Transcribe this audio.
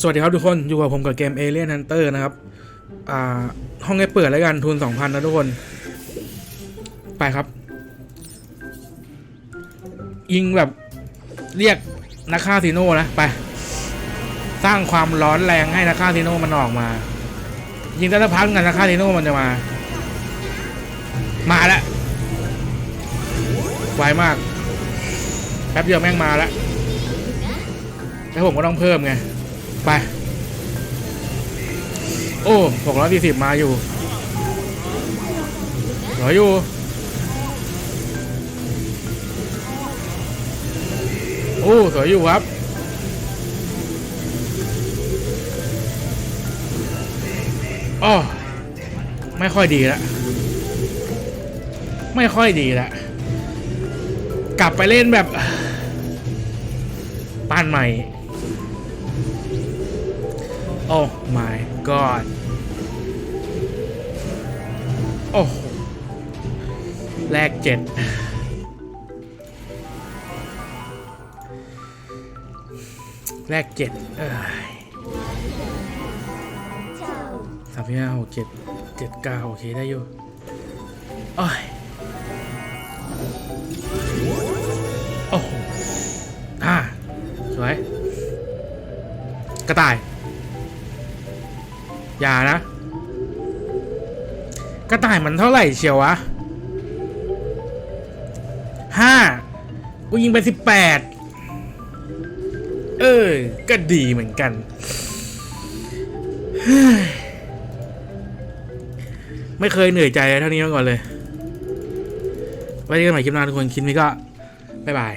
สวัสดีครับทุกคนอยู่กับผมกับเกม Alien Hunter นะครับอ่าห้องให้เปิดแล้วกันทุน 2,000 นะทุกคน ไปครับ ยิงแบบเรียกนักฆ่าซีโน่นะ ไป สร้างความร้อนแรงให้นักฆ่าซีโน่มันออกมา ยิงแต่ละพักกันนักฆ่าซีโน่มันจะมา มาแล้วไวมาก แป๊บเดียวแม่งมาแล้วแล้วผมก็ต้องเพิ่มไง ไป โอ้หกร้อยสี่สิบมาอยู่เหลืออยู่โอ้สวยอยู่ครับอ้อไม่ค่อยดีละ ไม่ค่อยดีละ กลับไปเล่นแบบ ปานใหม่ โอ้ my god โอ้โหแลกเจ็ดแลกเจ็ดเอ้ยสามห้าหกเจ็ดเจ็ดเก้าโอเคได้อยู่โอ้ยโอ้โหอ่าสวยกระต่าย อย่านะ กระต่ายมันเท่าไหร่เชียววะห้ากูยิงไปสิบแปดเออ ก็ดีเหมือนกันไม่เคยเหนื่อยใจเท่านี้มาก่อนเลย ไว้เจอกันใหม่คลิปหน้าทุกคน คลิปนี้ก็ บ๊ายบาย